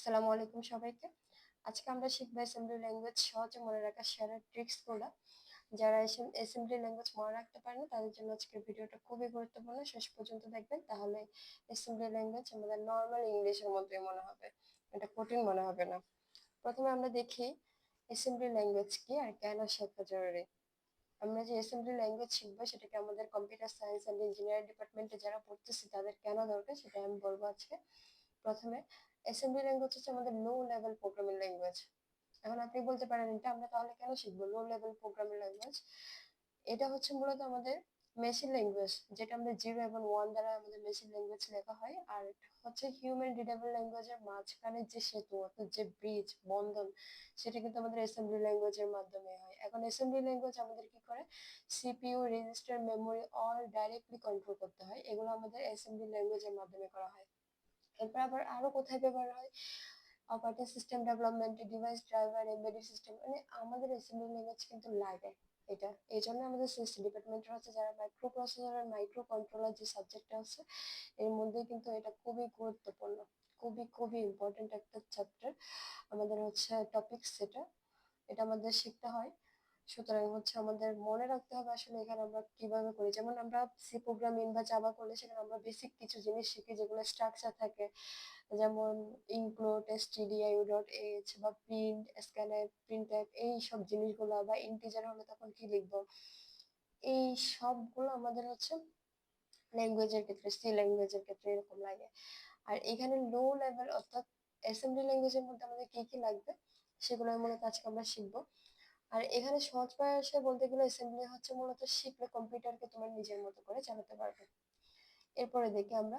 আসসালামু আলাইকুম সবাইকে। আজকে আমরা শিখব অ্যাসেম্বলি ল্যাঙ্গুয়েজ সহজে মনে রাখার সেরা ট্রিক্সগুলো যারা অ্যাসেম্বলি ল্যাঙ্গুয়েজ মনে রাখতে পারে না, তাদের জন্য আজকের ভিডিওটা খুবই গুরুত্বপূর্ণ। শেষ পর্যন্ত দেখবেন, তাহলে অ্যাসেম্বলি ল্যাঙ্গুয়েজ আমাদের নর্মাল ইংলিশের মতোই মনে হবে। এটা কঠিন মনে হবে না। প্রথমে আমরা দেখি অ্যাসেম্বলি ল্যাঙ্গুয়েজ কি আর কেন শেখা জরুরি। আমরা যে অ্যাসেম্বলি ল্যাঙ্গুয়েজ শিখব, সেটাকে আমাদের কম্পিউটার সায়েন্স অ্যান্ড ইঞ্জিনিয়ারিং ডিপার্টমেন্টে যারা পড়তেছে, তাদের কেন দরকার, সেটা আমি বলব আজকে। প্রথমে অ্যাসেম্বলি ল্যাঙ্গুয়েজ হচ্ছে আমাদের লো লেভেল প্রোগ্রামিং ল্যাঙ্গুয়েজ এখন আপনি বলতে পারেন এটা আমরা তাহলে কেন শিখব? লো লেভেল প্রোগ্রামিং ল্যাঙ্গুয়েজ এটা হচ্ছে মূলত আমাদের মেশিন ল্যাঙ্গুয়েজ যেটা আমাদের জিরো এবং ওয়ান দ্বারা আমাদের মেশিন ল্যাঙ্গুয়েজ লেখা হয়। আর হচ্ছে হিউম্যান রিডেবল ল্যাঙ্গুয়েজের মাঝখানে যে সেতু, অর্থাৎ যে ব্রিজ বন্ধন, সেটা কিন্তু আমাদের অ্যাসেম্বলি ল্যাঙ্গুয়েজের মাধ্যমে হয়। এখন অ্যাসেম্বলি ল্যাঙ্গুয়েজ আমাদের কি করে? CPU register memory all directly control করতে হয়। এগুলো আমাদের অ্যাসেম্বলি ল্যাঙ্গুয়েজের মাধ্যমে করা হয়। এরপর আবার আরও কোথায় ব্যবহার হয়? Operating system development device driver embedded system মানে আমাদের অ্যাসেম্বলি ল্যাঙ্গুয়েজ কিন্তু লাগে এটা। এই জন্য আমাদের সিস্টেম ডিপার্টমেন্টের হচ্ছে যারা মাইক্রো প্রসেসর আর মাইক্রো কন্ট্রোলার যে সাবজেক্টটা আছে, এর মধ্যে কিন্তু এটা খুবই গুরুত্বপূর্ণ। খুবই খুবই ইম্পর্টেন্ট একটা চ্যাপ্টার আমাদের হচ্ছে টপিক সেটা, এটা আমাদের শিখতে হয়। সুতরাং হচ্ছে আমাদের মনে রাখতে হবে আসলে এখানে আমরা কীভাবে করি। যেমন আমরা সি প্রোগ্রামিং বা জাভা করলে সেখানে আমরা বেসিক কিছু জিনিস শিখি যেগুলো স্ট্রাকচার থাকে। যেমন ইনক্লুড stdio ডট এইচ বা প্রিন্ট স্ক্যানএফ প্রিন্টএফ এই সব জিনিসগুলো বা ইন্টিজার হলে তখন কি লিখব? এই সবগুলো আমাদের হচ্ছে ল্যাঙ্গুয়েজের ক্ষেত্রে সি ল্যাঙ্গুয়েজের ক্ষেত্রে এরকম লাগে। আর এখানে লো লেভেল অর্থাৎ অ্যাসেম্বলি ল্যাঙ্গুয়েজের মধ্যে আমাদের কি কি লাগবে? সেগুলো মূলত আজকে আমরা শিখব। আর এখানে সহজ ভাষা বলতে গেলে অ্যাসেম্বলি হচ্ছে মূলত শিখলে কম্পিউটারকে তোমার নিজের মতো করে চালাতে পারবে। এরপরে দেখি আমরা।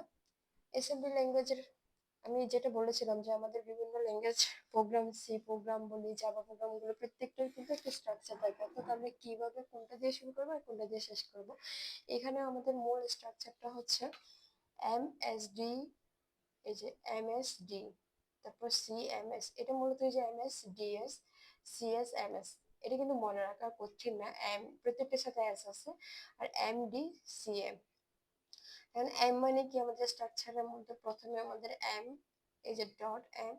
অ্যাসেম্বলি ল্যাঙ্গুয়েজের আমি যেটা বলেছিলাম যে আমাদের বিভিন্ন ল্যাঙ্গুয়েজ প্রোগ্রাম সি প্রোগ্রাম বলি জাভা প্রোগ্রামগুলো প্রত্যেকটার কিন্তু একটা স্ট্রাকচার থাকে। অর্থাৎ আমরা কীভাবে কোনটা দিয়ে শুরু করব আর কোনটা দিয়ে শেষ করব। এখানে আমাদের মূল স্ট্রাকচারটা হচ্ছে এম এস ডি এই যে এম এস ডি তারপর সি এম এস এটা মূলত এই যে M S D S C S M S এটা কিন্তু মনে রাখা কঠিন না এম প্রত্যেকটার সাথে এস আছে, আর এম ডি সি এম এখন এম মানে কি? আমাদের স্ট্রাকচারের মধ্যে প্রথমে আমাদের এম এই যে ডট এম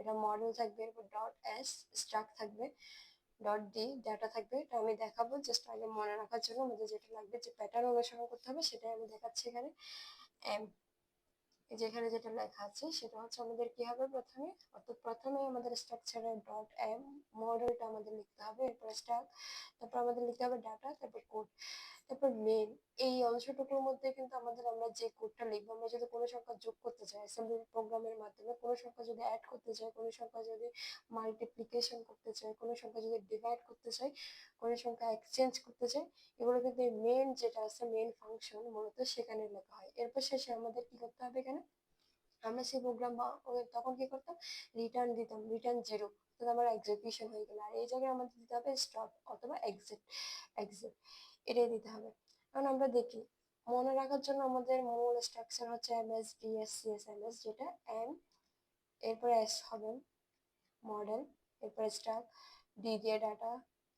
এটা মডেল থাকবে, এরপর ডট এস স্ট্রাক থাকবে ডট ডি ডাটা থাকবে। এটা আমি দেখাবো জাস্ট আগে মনে রাখার জন্য, আমাদের যেটা লাগবে, যে প্যাটার্ন অনুসরণ করতে হবে, সেটাই আমি দেখাচ্ছি এখানে। এম যেখানে যেটা লেখা আছে, সেটা হচ্ছে আমাদের কি হবে প্রথমে? অর্থাৎ প্রথমে আমাদের স্ট্রাকচারের ডট এম মডেলটা আমাদের লিখতে হবে, এরপর স্ট্রাক তারপর আমাদের লিখতে হবে ডাটা তারপর কোড তারপর মেন এই অংশটুকুর মধ্যে কিন্তু আমাদের আমরা যে কোডটা লিখব, আমরা যদি কোনো সংখ্যা যোগ করতে চাই অ্যাসেম্বলি প্রোগ্রামের মাধ্যমে কোনো সংখ্যা যদি অ্যাড করতে চাই, কোনো সংখ্যা যদি মাল্টিপ্লিকেশন করতে চাই, কোনো সংখ্যা যদি ডিভাইড করতে চাই, কোনো সংখ্যা এক্সচেঞ্জ করতে চাই, এগুলো কিন্তু মেন যেটা আছে মেন ফাংশন মূলত সেখানে লেখা হয়। এরপর শেষে আমাদের কি করতে হবে এখানে? আমরা সেই প্রোগ্রাম তখন কি করতাম? রিটার্ন দিতাম রিটার্ন জিরো তো আমার এক্সিকিউশন হয়ে গেল। আর এই জায়গায় আমাদের দিতে হবে স্টপ অথবা এক্সিট এক্সিট এটাই দিতে হবে। কারণ আমরা দেখি, মনে রাখার জন্য আমাদের মূল স্ট্রাকচার হচ্ছে M S D S C S M S যেটা এম এরপরে এস হবে মডেল এরপরে স্টাক ডি দিয়ে ডাটা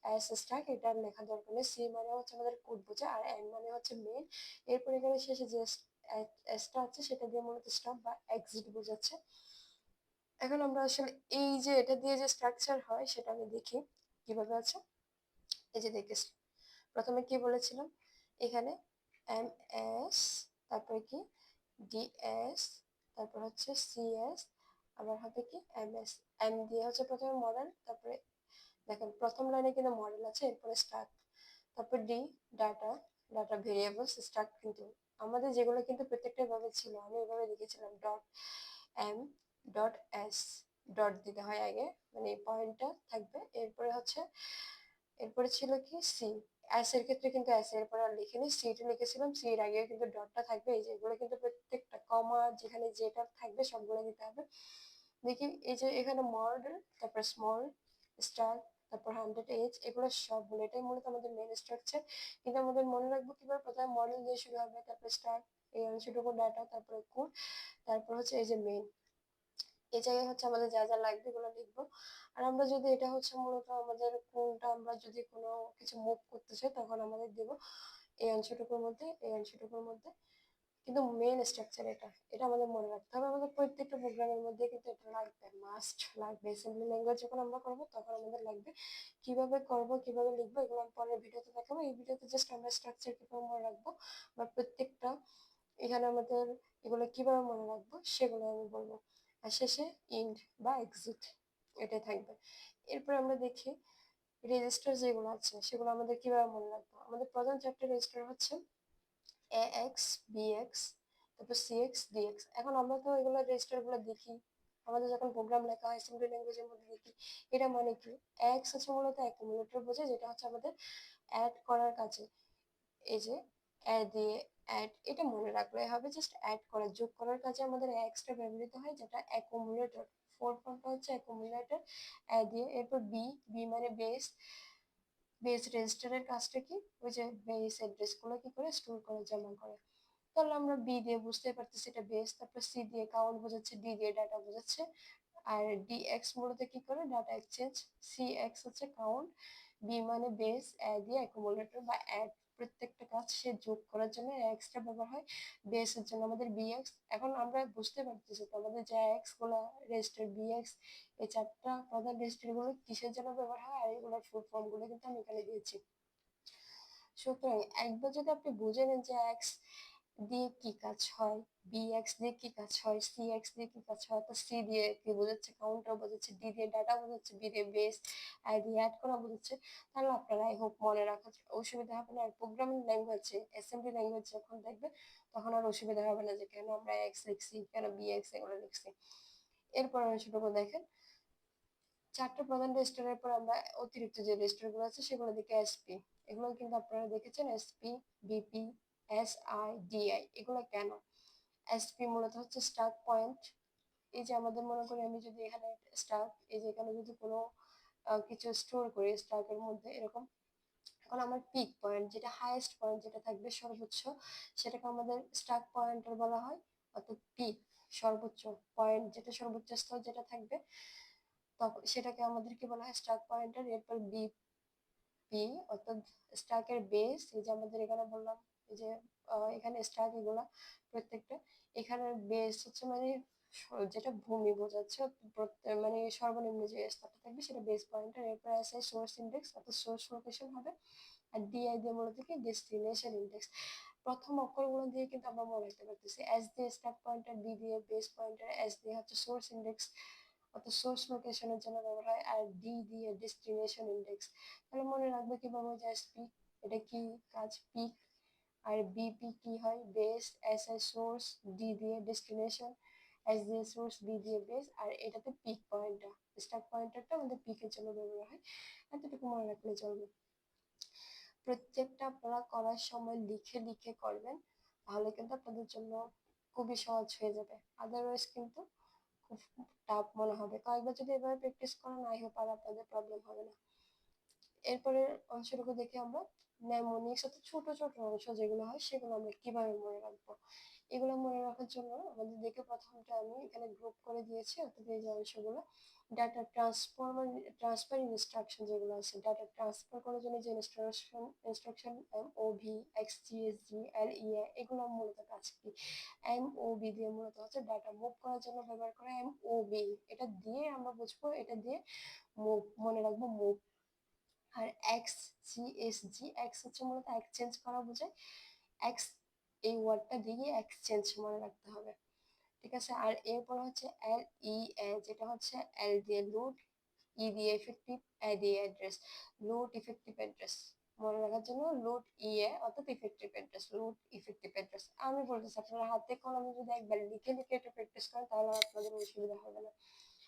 এস স্টাক এটা লেখা দরকার নেই। সি মানে হচ্ছে আমাদের কোড বোঝা, আর এম মানে হচ্ছে মেন এরপর এখানে শেষে যে এসটা আছে, সেটা দিয়ে মূলত স্টপ বা এক্সিট বোঝাচ্ছে। এখন আমরা আসলে এই যে এটা দিয়ে যে স্ট্রাকচার হয়, সেটা আমি দেখি কীভাবে আছে। এই যে দেখে প্রথমে কি বলেছিলাম? এখানে এম এস তারপরে কি? ডিএস তারপর হচ্ছে সিএস আবার হবে কি? এম এস এম দিয়ে হচ্ছে প্রথমে মডেল তারপরে দেখেন প্রথম লাইনে কিন্তু মডেল আছে, এরপরে স্টার্ট তারপর D data data variables start কিন্তু আমাদের যেগুলো কিন্তু প্রত্যেকটা ভাবে ছিল, আমি এভাবে লিখেছিলাম dot M dot S dot দিতে হয় আগে মানে এই পয়েন্টটা থাকবে। এরপরে হচ্ছে, এরপরে ছিল কি সি এস এর ক্ষেত্রে কিন্তু এস এরপরে আর লিখিনি সিটা লিখেছিলাম সি এর আগে কিন্তু ডটটা থাকবে, এই যে এগুলো কিন্তু প্রত্যেকটা কমা যেখানে যেটা থাকবে সবগুলো দিতে হবে। দেখি, এই যে এখানে মডেল তারপর স্মল স্টার তারপর হান্ড্রেড এইচ এগুলো সবগুলো এটাই মূলত আমাদের মেন স্ট্রাকচার কিন্তু আমাদের মনে রাখব কীভাবে প্রথমে মডেল দিয়ে শুরু হবে, তারপর স্টার এই অংশটুকু ডাটা তারপরে কোড তারপর হচ্ছে এই যে মেন এই জায়গায় হচ্ছে আমাদের যা যা লাগবে এগুলো লিখব। আর আমরা যদি এটা হচ্ছে মূলত আমাদের কোনটা আমরা যদি কোনো কিছু মুভ করতে চাই, তখন আমাদের দেব এই অংশটুকুর মধ্যে, এই অংশটুকুর মধ্যে। কিন্তু মেন স্ট্রাকচার এটা। এটা আমাদের মনে রাখতে হবে। আমাদের প্রত্যেকটা প্রোগ্রামের মধ্যে কিন্তু এটা লাগবে। মাস্ট লাগবে। অ্যাসেম্বলি ল্যাঙ্গুয়েজ যখন আমরা করব, তখন আমাদের লাগবে কীভাবে করব, কীভাবে লিখব, এগুলো আমি পরের ভিডিওতে দেখাবো। এই ভিডিওতে জাস্ট আমরা স্ট্রাকচার কীভাবে মনে রাখব, বা প্রত্যেকটা এখানে আমাদের এগুলো কীভাবে মনে রাখব, সেগুলো আমি বলব। আর শেষে ইন্ড বা এক্সিট এটাই থাকবে। এরপর আমরা দেখি রেজিস্টার যেগুলো আছে, সেগুলো আমাদের কীভাবে মনে রাখব। আমাদের প্রধান চারটে রেজিস্টার হচ্ছে এ এক্স বি এক্স তারপর সি এক্স ডি এক্স এখন আমরা তো এগুলো রেজিস্টারগুলো দেখি। আমাদের যখন প্রোগ্রাম লেখা হয় অ্যাসেম্বলি ল্যাঙ্গুয়েজের মধ্যে দেখি, এটা মানে কি? এক্স হচ্ছে মূলত অ্যাকুমুলেটর বোঝে, যেটা হচ্ছে আমাদের অ্যাড করার কাজে। এই যে অ্যাড দিয়ে অ্যাড এটা মনে রাখলে হবে জাস্ট অ্যাড করা, যোগ করার কাজে আমাদের এক্সটা ব্যবহৃত হয়, যেটা অ্যাকুমুলেটর ফোর ফর্মটা হচ্ছে অ্যাকুমুলেটর অ্যাড দিয়ে, এরপর বি বি মানে বেস বেস রেজিস্টারের কাজটা কি? ওই যে বেস অ্যাড্রেসগুলো কি করে স্টোর করে জমা করে। তাহলে আমরা বি দিয়ে বুঝতে পারতেছি এটা বেস তারপর সি দিয়ে কাউন্ট বোঝাচ্ছে ডি দিয়ে ডাটা বোঝাচ্ছে। আর ডি এক্স মূলত কি করে? ডাটা এক্সচেঞ্জ সি এক্স হচ্ছে কাউন্ট বি মানে বেস অ্যাড দিয়ে অ্যাকুমুলেটর বা অ্যাড প্রত্যেকটা কাজ সে যোগ করার জন্য এক্সটা ব্যবহার হয়। বিএস বেসের জন্য আমাদের বি এক্স এখন আমরা বুঝতে পারতেছি তো আমাদের যে এক্সগুলো রেজিস্টার বি এক্স এই চারটা প্রধান রেজিস্টারগুলো কিসের জন্য ব্যবহার হয় আর এগুলোর ফুল ফর্মগুলো কিন্তু আমি এখানে দিয়েছি। সুতরাং একবার যদি আপনি বুঝে নেন যে এক্স দিয়ে কি কাজ হয়? বি এক্স দিয়ে কি কাজ হয়? সি এক্স দিয়ে কি কাজ হয়? তো সি দিয়ে কি বোঝাচ্ছে? কাউন্টার বোঝাচ্ছে? ডি দিয়ে ডাটা বোঝাচ্ছে? বি দিয়ে বেস আই দিয়ে অ্যাড করা বোঝাচ্ছে? তাহলে আপনারা আই হোপ মনে রাখার অসুবিধা হবে না। আর প্রোগ্রামিং ল্যাঙ্গুয়েজে অ্যাসেম্বলি ল্যাঙ্গুয়েজ যখন দেখবে, তখন আর অসুবিধা হবে না যে কেন আমরা এক্স লিখছি, কেন বি এক্স এগুলো লিখছি। এরপর অংশটুকু দেখেন। চারটা প্রধান রেজিস্টারের পর আমরা অতিরিক্ত যে রেজিস্টারগুলো আছে, সেগুলো দেখে এসপি এগুলো কিন্তু আপনারা দেখেছেন? SP BP S I DI এগুলো কেন? এসপি মূলত হচ্ছে স্টার্ট পয়েন্ট এই যে আমাদের মনে করি আমি যদি এখানে স্টার্ট এই যে এখানে যদি কোনো কিছু স্টোর করি স্টার্টের মধ্যে এরকম, এখন আমার পিক পয়েন্ট যেটা হাইয়েস্ট পয়েন্ট যেটা থাকবে সর্বোচ্চ, সেটাকে আমাদের স্টার্ট পয়েন্টার বলা হয়, অর্থাৎ পিক সর্বোচ্চ পয়েন্ট যেটা সর্বোচ্চ স্তর যেটা থাকবে তখন সেটাকে আমাদের কি বলা হয় স্টার্ট পয়েন্টার এরপর বি পি অর্থাৎ স্টাকের বেস এই যে আমাদের এখানে বললাম যে এখানে স্টাক এগুলা প্রত্যেকটা। এখানে বেস হচ্ছে মানে যেটা ভূমি বোঝাচ্ছে মানে সর্বনিম্ন যে স্তরটা থাকবে সেটা বেস পয়েন্টার এরপর আছে সোর্স ইন্ডেক্স অর্থাৎ সোর্স লোকেশন হবে। আর ডিআই দিয়ে মূলত কি ডেস্টিনেশন ইন্ডেক্স প্রথম অক্ষরগুলো দিয়ে কিন্তু আমরা মনে রাখতে পারতেছি। এস দিয়ে স্টার্ট পয়েন্টার ডি দিয়ে বেস পয়েন্টার এস দিয়ে হচ্ছে সোর্স ইন্ডেক্স অর্থাৎ সোর্স লোকেশনের জন্য ব্যবহার হয়। আর ডি দিয়ে ডেস্টিনেশন ইন্ডেক্স তাহলে মনে রাখবে কীভাবে যে এসপি এটা কি কাজ? পিক আর বিপি কি হয়? Base S S source D দিয়ে ডেস্টিনেশন এস দিয়ে সোর্স ডি দিয়ে বেস আর এটাতে পিক পয়েন্টটা স্টার্ট পয়েন্টারটা আমাদের পিকের জন্য ব্যবহার হয়। এতটুকু মনে রাখলে চলবে। প্রত্যেকটা আপনারা করার সময় লিখে লিখে করবেন, তাহলে কিন্তু আপনাদের জন্য খুবই সহজ হয়ে যাবে। আদারওয়াইজ কিন্তু খুব টাফ মনে হবে। কয়েকবার যদি এভাবে প্র্যাকটিস করেন আই হোপ আর আপনাদের প্রবলেম হবে না। এরপরের অংশটুকু দেখে আমরা ন্যামোনিক্স অর্থাৎ ছোট ছোট অংশ যেগুলো হয়, সেগুলো আমরা কীভাবে মনে রাখব? এগুলো মনে রাখার জন্য আমাদের দেখে প্রথমটা আমি এখানে গ্রুপ করে দিয়েছি, অর্থাৎ এই যে অংশগুলো। ডাটা ট্রান্সফার ট্রান্সফার ইনস্ট্রাকশন যেগুলো আছে ডাটা ট্রান্সফার করার জন্য যে instruction instruction M O V X G S G L E এগুলো মূলত কাজ কি? এম ও বি দিয়ে মূলত হচ্ছে ডাটা মুভ করার জন্য ব্যবহার করা এম ও বি এটা দিয়ে আমরা বুঝব, এটা দিয়ে মুভ মনে রাখব মুভ আর X G S G X হচ্ছে মূলত এক্সচেঞ্জ করা বোঝায়। এক্স এই ওয়ার্ডটা দিয়ে এক্সচেঞ্জ মনে রাখতে হবে। ঠিক আছে? আর এরপর হচ্ছে এল ই এ যেটা হচ্ছে এল দিয়ে লোড ই দিয়ে এফেক্টিভ এ দিয়ে অ্যাড্রেস লোড ইফেক্টিভ অ্যাড্রেস মনে রাখার জন্য লোড ই এ অর্থাৎ effective address load effective address আমি বলতেছি, আপনারা হাতে কলমে যদি একবার লিখে লিখে এটা প্র্যাকটিস করেন, তাহলে আপনাদের অসুবিধা হবে না।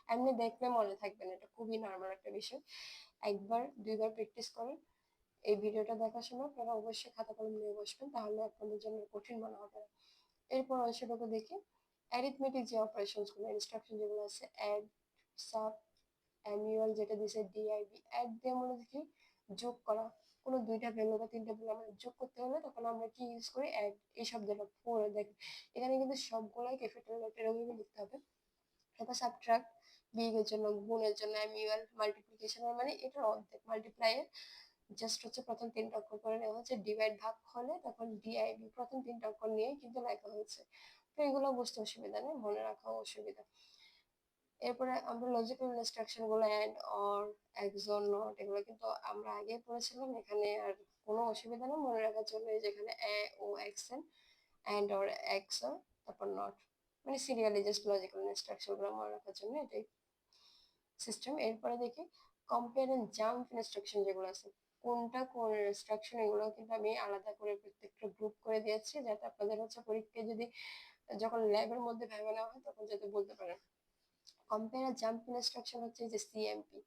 এমনি দেখলে মনে থাকবে না, এটা খুবই নর্মাল একটা বিষয়। একবার, দুইবার প্র্যাকটিস করেন। এই ভিডিওটা দেখার সময় আপনারা অবশ্যই খাতা কলম নিয়ে বসবেন, তাহলে আপনাদের জন্য কঠিন মনে হবে না। এরপর অংশটুকু দেখি। অ্যারিথমেটিক যে অপারেশনসগুলো ইনস্ট্রাকশন যেগুলো আছে অ্যাড সাব অ্যানুয়াল যেটা দিয়েছে ডিআইবি অ্যাড দিয়ে আমরা দেখি, যোগ করা। কোনো দুইটা ভ্যালু বা তিনটা ভ্যালু আমরা যোগ করতে হলে তখন আমরা কি ইউজ করি? অ্যাড এই শব্দটা পরে দেখি এখানে কিন্তু সবগুলাই ক্যাপিটাল লেটার লিখতে হবে। তারপর সাবট্রাক্ট বিয়োগের জন্য গুণের জন্য অ্যানুয়াল মাল্টিপ্লিকেশনের মানে এটার অর্ধেক মাল্টিপ্লাইয়ের জাস্ট হচ্ছে প্রথম তিনটা অক্ষর করে নেওয়া হচ্ছে ডিভাইড ভাগ হলে তখন ডিআইবি প্রথম তিনটা অক্ষর নিয়েই কিন্তু লেখা হয়েছে। তো এগুলো বুঝতে অসুবিধা নেই, মনে রাখাও অসুবিধা। এরপরে আমরা লজিক্যাল ইনস্ট্রাকশনগুলো অ্যান্ড অর একজন নট এগুলো কিন্তু আমরা আগে পড়েছিলাম, এখানে আর কোনো অসুবিধা নেই, মনে রাখার জন্য যেখানে এ ও এক্সেন অ্যান্ড অর এক্স তারপর নট মানে সিরিয়ালি জাস্ট লজিক্যাল ইনস্ট্রাকশনগুলো মনে রাখার জন্য এটাই। সিস্টেম এরপরে দেখি কম্পেয়ার এন্ড জাম্প ইনস্ট্রাকশন যেগুলো আছে। কোনটা কোন ইনস্ট্রাকশন এগুলো কিন্তু আমি আলাদা করে প্রত্যেকটা গ্রুপ করে দিয়েছি, যাতে আপনাদের হচ্ছে পরীক্ষায় যদি যখন ল্যাবের মধ্যে ভেবে নেওয়া হয়, তখন যাতে বলতে পারেন। কম্পেয়ার জাম্প ইনস্ট্রাকশন হচ্ছে যে সিএমপি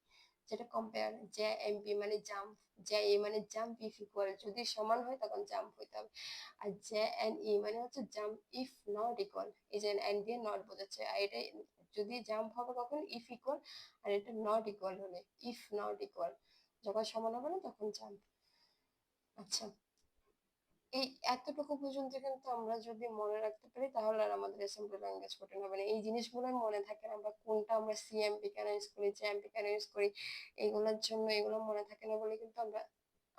যেটা কম্পেয়ার জে এমপি মানে জাম্প জে এ মানে জাম্প ইফ ইকুয়াল যদি সমান হয় তখন জাম্প হইতে হবে। আর জে এন ই মানে হচ্ছে জাম্প ইফ নট ইকুয়াল এই যে এন দিয়ে নট বোঝাচ্ছে। আর এটা যদি জাম্প হবে কখন ইফ ইকুয়াল আর এটা নট ইকুয়াল হলে ইফ নট ইকুয়াল যখন সমান হবে না তখন জাম্প আচ্ছা এই এতটুকু পর্যন্ত কিন্তু আমরা যদি মনে রাখতে পারি তাহলে আর আমাদের অ্যাসেম্বলি ল্যাঙ্গুয়েজ কঠিন হবে না। এই জিনিসগুলো মনে থাকে না আমরা কোনটা আমরা সিএমপি কেন ইউজ করি জেএমপি কেন ইউজ করি, এইগুলোর জন্য এগুলো মনে থাকে না বলে কিন্তু আমরা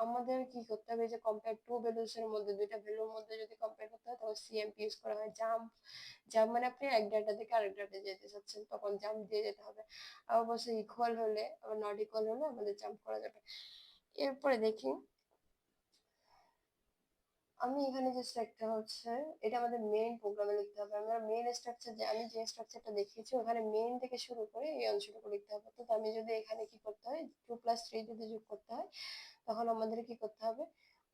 আমাদের কি করতে হবে যে কম্পেয়ার টু ভ্যালুস এর মধ্যে, দুইটা ভ্যালুর মধ্যে যদি কম্পেয়ার করতে হয় তখন সিএমপি ইউজ করা হয়। জাম্প জাম্প মানে আপনি এক ডাটা থেকে আরেক ডাটা যেতে চাচ্ছেন, তখন জাম্প দিয়ে যেতে হবে। আবার বলছে ইকুয়াল হলে, আবার নট ইকুয়াল হলে আমাদের জাম্প করা যাবে। এরপরে দেখি, আমি এখানে যে একটা হচ্ছে, এটা আমাদের মেইন প্রোগ্রামে লিখতে হবে। আমরা মেইন স্ট্রাকচার যে, আমি যে স্ট্রাকচারটা দেখিয়েছি, ওখানে মেইন থেকে শুরু করে এই অংশটুকু লিখতে হবে। তো আমি যদি এখানে কি করতে হয় টু প্লাস থ্রি যদি যোগ করতে হয় তখন আমাদের কি করতে হবে?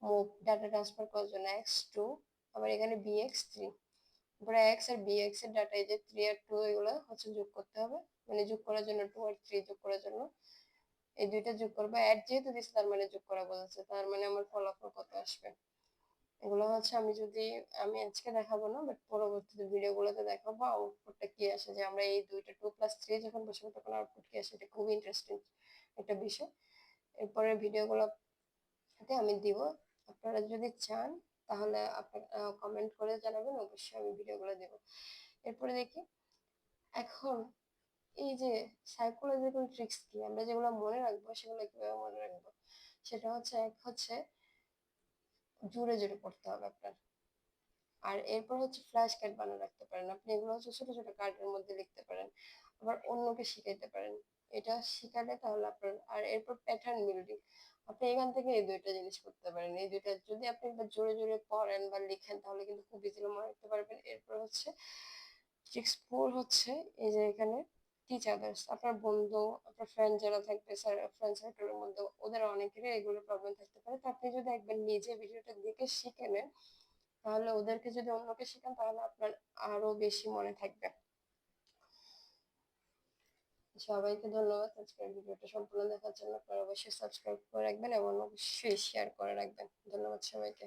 মুভ ডাটা ট্রান্সফার করার জন্য এক্স টু আবার এখানে বি এক্স থ্রি তারপরে এক্স আর বি এক্সের ডাটা এই যে থ্রি আর টু এগুলো হচ্ছে যোগ করতে হবে। মানে যোগ করার জন্য টু আর থ্রি যোগ করার জন্য। এই দুইটা যোগ করব। অ্যাড যেহেতু দিচ্ছে তার মানে যোগ করা বোঝাচ্ছে। তার মানে আমার ফলাফল কত আসবে? এগুলো হচ্ছে আমি যদি, আমি আজকে দেখাবো না বাট পরবর্তীতে ভিডিওগুলোতে দেখাবো আউটপুটটা কি আসে। যে আমরা এই দুইটা টু প্লাস থ্রি যখন বসাবো, তখন আউটপুট কি আসে? এটা খুবই ইন্টারেস্টিং একটা বিষয়। এরপরে ভিডিওগুলোতে আমি দিব। আপনারা যদি চান, তাহলে আপনারা কমেন্ট করে জানাবেন, অবশ্যই আমি ভিডিওগুলো দেব। এরপরে দেখি, এখন এই যে সাইকোলজিক্যাল ট্রিক্স কি, আমরা যেগুলো মনে রাখব, সেগুলো কীভাবে মনে রাখব? সেটা হচ্ছে, এক হচ্ছে জুড়ে জুড়ে পড়তে হবে আপনার। আর এরপর হচ্ছে ফ্ল্যাশ কার্ড বানিয়ে রাখতে পারেন। আপনি এগুলো হচ্ছে ছোট ছোট কার্ডের মধ্যে লিখতে পারেন। আবার অন্যকে শিখাইতে পারেন। এটা শিখালে তাহলে আপনার, আর এরপর প্যাটার্ন বিল্ডিং আপনি এখান থেকে এই দুইটা জিনিস করতে পারেন। এই দুইটা যদি আপনি একবার জোরে জোরে পড়েন বা লিখেন, তাহলে কিন্তু খুব ইজিলি মনে রাখতে পারবেন। এরপর হচ্ছে ট্রিক্স ফোর হচ্ছে এই যে এখানে টিচ আপনার বন্ধু, আপনার ফ্রেন্ড যারা থাকবে ফ্রেন্ড সার্কেলের মধ্যে, ওদের অনেকেরই এগুলো প্রবলেম থাকতে পারে। তো আপনি যদি একবার নিজে ভিডিওটা দেখে শিখে নেন, তাহলে ওদেরকে যদি অন্যকে শেখান, তাহলে আপনার আরও বেশি মনে থাকবে। সবাইকে ধন্যবাদ। আজকের ভিডিওটা সম্পূর্ণ দেখার জন্য। অবশ্যই সাবস্ক্রাইব করে রাখবেন এবং অবশ্যই শেয়ার করে রাখবেন। ধন্যবাদ সবাইকে।